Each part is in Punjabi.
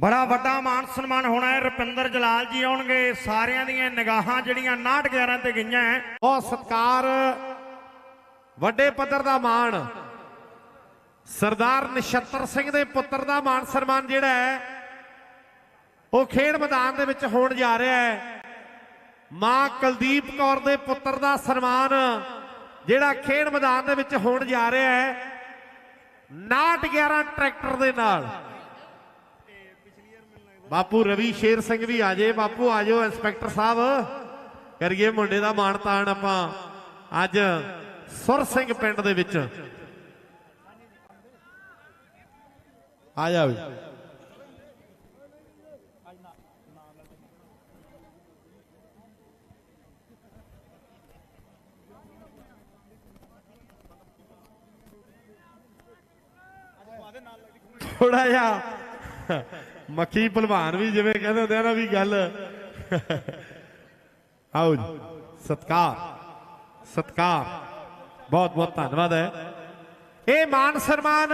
ਬੜਾ ਵੱਡਾ ਮਾਨ ਸਨਮਾਨ ਹੋਣਾ ਹੈ। ਰੁਪਿੰਦਰ ਜਲਾਲ ਜੀ ਆਉਣਗੇ। ਸਾਰਿਆਂ ਦੀਆਂ ਨਿਗਾਹਾਂ ਜਿਹੜੀਆਂ 911 ਤੇ ਗਈਆਂ ਹੈ। ਬਹੁਤ ਸਤਕਾਰ, ਵੱਡੇ ਪੱਧਰ ਦਾ ਮਾਣ। ਸਰਦਾਰ ਨਛੱਤਰ ਸਿੰਘ ਦੇ ਪੁੱਤਰ ਦਾ ਮਾਨ ਸਨਮਾਨ ਜਿਹੜਾ ਹੈ, ਉਹ ਖੇਡ ਮੈਦਾਨ ਦੇ ਵਿੱਚ ਹੋਣ ਜਾ ਰਿਹਾ ਹੈ। ਮਾਂ ਕੁਲਦੀਪ ਕੌਰ ਦੇ ਪੁੱਤਰ ਦਾ ਸਨਮਾਨ ਜਿਹੜਾ ਖੇਡ ਮੈਦਾਨ ਦੇ ਵਿੱਚ ਹੋਣ ਜਾ ਰਿਹਾ ਹੈ। 911 ਟਰੈਕਟਰ ਦੇ ਨਾਲ। ਬਾਪੂ ਰਵੀ ਸ਼ੇਰ ਸਿੰਘ ਵੀ ਆ ਜੇ, ਬਾਪੂ ਆ ਜਾਓ, ਇੰਸਪੈਕਟਰ ਸਾਹਿਬ। ਕਰੀਏ ਮੁੰਡੇ ਦਾ ਮਾਣ ਤਾਣ ਆਪਾਂ। ਅੱਜ ਸੁਰ ਸਿੰਘ ਪਿੰਡ ਦੇ ਵਿੱਚ। ਆ ਜਾ ਥੋੜਾ ਜਿਹਾ ਮੱਖੀ ਭਲਵਾਨ ਵੀ ਜਿਵੇਂ ਕਹਿੰਦੇ ਹੁੰਦੇ ਆ ਨਾ ਵੀ ਗੱਲ। ਆਓ ਜੀ, ਸਤਕਾਰ ਸਤਕਾਰ। ਬਹੁਤ ਬਹੁਤ ਧੰਨਵਾਦ ਹੈ। ਇਹ ਮਾਨ ਸਨਮਾਨ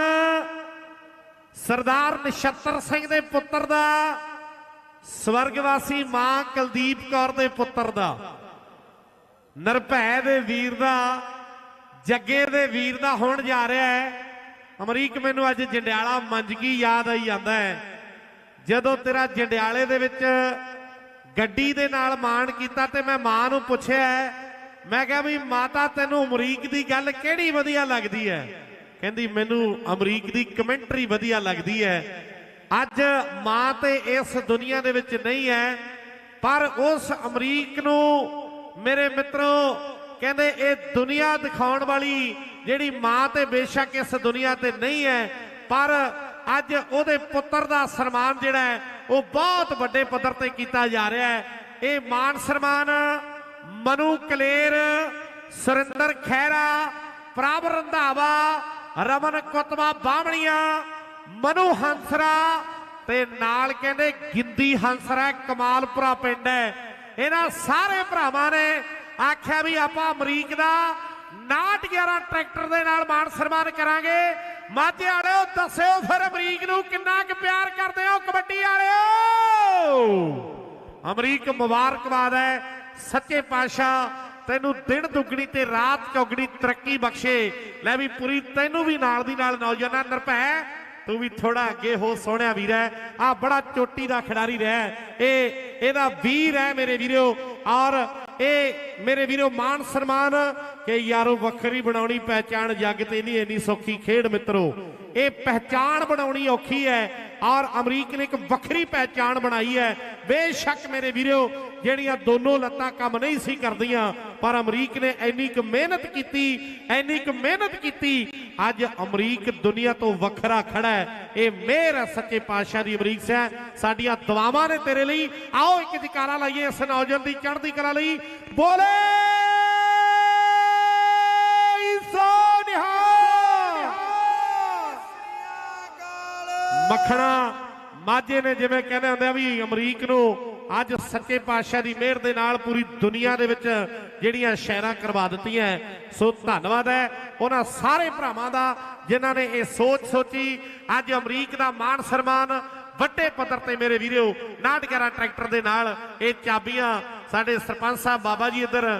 ਸਰਦਾਰ ਨਛੱਤਰ ਸਿੰਘ ਦੇ ਪੁੱਤਰ ਦਾ, ਸਵਰਗਵਾਸੀ ਮਾਂ ਕੁਲਦੀਪ ਕੌਰ ਦੇ ਪੁੱਤਰ ਦਾ, ਨਿਰਭੈ ਦੇ ਵੀਰ ਦਾ, ਜੱਗੇ ਦੇ ਵੀਰ ਦਾ ਹੋਣ ਜਾ ਰਿਹਾ ਹੈ। ਅਮਰੀਕ, ਮੈਨੂੰ ਅੱਜ ਜੰਡਿਆਲਾ ਮੰਜਗੀ ਯਾਦ ਆਈ ਜਾਂਦਾ ਹੈ? ਜਦੋਂ ਤੇਰਾ ਜੰਡਿਆਲੇ ਦੇ ਵਿੱਚ ਗੱਡੀ ਦੇ ਨਾਲ ਮਾਣ ਕੀਤਾ ਤੇ ਮੈਂ ਮਾਂ ਨੂੰ ਪੁੱਛਿਆ ਮੈਂ ਕਿਹਾ ਵੀ ਮਾਤਾ, ਤੈਨੂੰ ਅਮਰੀਕ ਦੀ ਗੱਲ ਕਿਹੜੀ ਵਧੀਆ ਲੱਗਦੀ ਹੈ? ਕਹਿੰਦੀ, ਮੈਨੂੰ ਅਮਰੀਕ ਦੀ ਕਮੈਂਟਰੀ ਵਧੀਆ ਲੱਗਦੀ ਹੈ। ਅੱਜ ਮਾਂ ਤੇ ਇਸ ਦੁਨੀਆ ਦੇ ਵਿੱਚ ਨਹੀਂ ਹੈ, ਪਰ ਉਸ ਅਮਰੀਕ ਨੂੰ ਮੇਰੇ ਮਿੱਤਰੋ ਕਹਿੰਦੇ ਇਹ ਦੁਨੀਆ ਦਿਖਾਉਣ ਵਾਲੀ ਜਿਹੜੀ ਮਾਂ ਤੇ ਬੇਸ਼ੱਕ ਇਸ ਦੁਨੀਆ ਤੇ ਨਹੀਂ ਹੈ, ਪਰ ਅੱਜ ਉਹਦੇ ਪੁੱਤਰ ਦਾ ਸਨਮਾਨ ਜਿਹੜਾ ਹੈ, ਉਹ ਬਹੁਤ ਵੱਡੇ ਪੱਧਰ ਤੇ ਕੀਤਾ ਜਾ ਰਿਹਾ ਹੈ। ਇਹ ਮਾਨ ਸਨਮਾਨ ਮਨੂ ਕਲੇਰ, ਸੁਰਿੰਦਰ ਖਹਿਰਾ, ਪ੍ਰਭ ਰੰਧਾਵਾ, ਰਮਨ ਕੁਤਵਾ ਬਾਹਮਣੀਆਂ, ਮਨੂ ਹੰਸਰਾ ਤੇ ਨਾਲ ਕਹਿੰਦੇ ਗਿੰਦੀ ਹੰਸਰਾ, ਕਮਾਲਪੁਰਾ ਪਿੰਡ ਹੈ। ਇਹਨਾਂ ਸਾਰੇ ਭਰਾਵਾਂ ਨੇ ਆਖਿਆ ਵੀ ਆਪਾਂ ਅਮਰੀਕ ਦਾ 911 ਟਰੈਕਟਰ ਦੇ ਨਾਲ ਮਾਨ ਸਨਮਾਨ ਕਰਾਂਗੇ। ਮਾਝੇ ਵਾਲਿਓ, ਦੱਸਿਓ ਫਿਰ ਅਮਰੀਕ ਨੂੰ ਕਿੰਨਾ ਕੁ ਪਿਆਰ ਕਰਦੇ ਹੋ ਕਬੱਡੀ ਵਾਲਿਓ? ਅਮਰੀਕ ਮੁਬਾਰਕਬਾਦ ਹੈ, ਸੱਚੇ ਪਾਤਸ਼ਾਹ, ਤੈਨੂੰ ਦਿਨ ਦੁੱਗਣੀ ਤੇ ਰਾਤ ਚੌਗਣੀ ਤਰੱਕੀ ਬਖਸ਼ੇ। ਲੈ ਵੀ ਪੂਰੀ, ਤੈਨੂੰ ਵੀ ਨਾਲ ਦੀ ਨਾਲ ਨੌਜਵਾਨਾਂ ਨਿਰਭੈ ਤੂੰ ਵੀ ਥੋੜਾ ਅੱਗੇ ਹੋ ਸੋਹਣਿਆ ਵੀਰ ਹੈ। ਆ ਬੜਾ ਚੋਟੀ ਦਾ ਖਿਡਾਰੀ ਰਿਹਾ। ਇਹ, ਇਹਦਾ ਵੀਰ ਹੈ ਮੇਰੇ ਵੀਰੋ ਔਰ ਇਹ ਮੇਰੇ ਵੀਰੋ ਮਾਨ ਸਨਮਾਨ ਕਿ ਯਾਰੋ ਵੱਖਰੀ ਬਣਾਉਣੀ, ਪਹਿਚਾਣ ਜੱਗ ਤੇ ਨਹੀਂ, ਇੰਨੀ ਸੌਖੀ ਖੇਡ ਮਿੱਤਰੋ। ਇਹ ਪਹਿਚਾਣ ਬਣਾਉਣੀ ਔਖੀ ਹੈ। ਔਰ ਅਮਰੀਕ ਨੇ ਇੱਕ ਵੱਖਰੀ ਪਹਿਚਾਣ ਬਣਾਈ ਹੈ। ਬੇਸ਼ੱਕ ਮੇਰੇ ਵੀਰੋ ਜਿਹੜੀਆਂ ਦੋਨੋਂ ਲੱਤਾਂ ਕੰਮ ਨਹੀਂ ਸੀ ਕਰਦੀਆਂ ਪਰ ਅਮਰੀਕ ਨੇ ਇੰਨੀ ਕੁ ਮਿਹਨਤ ਕੀਤੀ ਇੰਨੀ ਕੁ ਮਿਹਨਤ ਕੀਤੀ ਅੱਜ ਅਮਰੀਕ ਦੁਨੀਆ ਤੋਂ ਵੱਖਰਾ ਖੜਾ ਹੈ। ਇਹ ਮਿਹਰ ਹੈ ਸੱਚੇ ਪਾਤਸ਼ਾਹ ਦੀ ਅਮਰੀਕ ਸਿੰਘ ਸਾਡੀਆਂ ਦੁਆਵਾਂ ਨੇ ਤੇਰੇ ਲਈ ਆਓ ਇੱਕ ਜਕਾਰਾ ਲਾਈਏ ਇਸ ਨੌਜਵਾਨ ਦੀ ਚੜ੍ਹਦੀ ਕਲਾ ਲਈ। ਬੋਲੇ! ਸੋ ਨਿਹਾਲ! ਮੱਖਣਾ ਮਾਝੇ ਨੇ ਜਿਵੇਂ ਕਹਿੰਦੇ ਹੁੰਦੇ ਆ ਵੀ ਅਮਰੀਕ ਨੂੰ ਅੱਜ ਸੱਚੇ ਪਾਤਸ਼ਾਹ ਦੀ ਮਿਹਰ ਦੇ ਨਾਲ ਪੂਰੀ ਦੁਨੀਆ ਦੇ ਵਿੱਚ ਜਿਹੜੀਆਂ ਸ਼ਹਿਰਾਂ ਕਰਵਾ ਦਿੱਤੀਆਂ ਸੋ ਧੰਨਵਾਦ ਹੈ। ਉਹਨਾਂ ਸਾਰੇ ਭਰਾਵਾਂ ਦਾ ਜਿਨ੍ਹਾਂ ਨੇ ਇਹ ਸੋਚ ਸੋਚੀ, ਅੱਜ ਅਮਰੀਕ ਦਾ ਮਾਣ ਸਨਮਾਨ ਵੱਡੇ ਪੱਧਰ ਤੇ ਮੇਰੇ ਵੀਰੋ 911 ਟਰੈਕਟਰ ਦੇ ਨਾਲ ਇਹ ਚਾਬੀਆਂ ਸਾਡੇ ਸਰਪੰਚ ਸਾਹਿਬ ਬਾਬਾ ਜੀ ਇੱਧਰ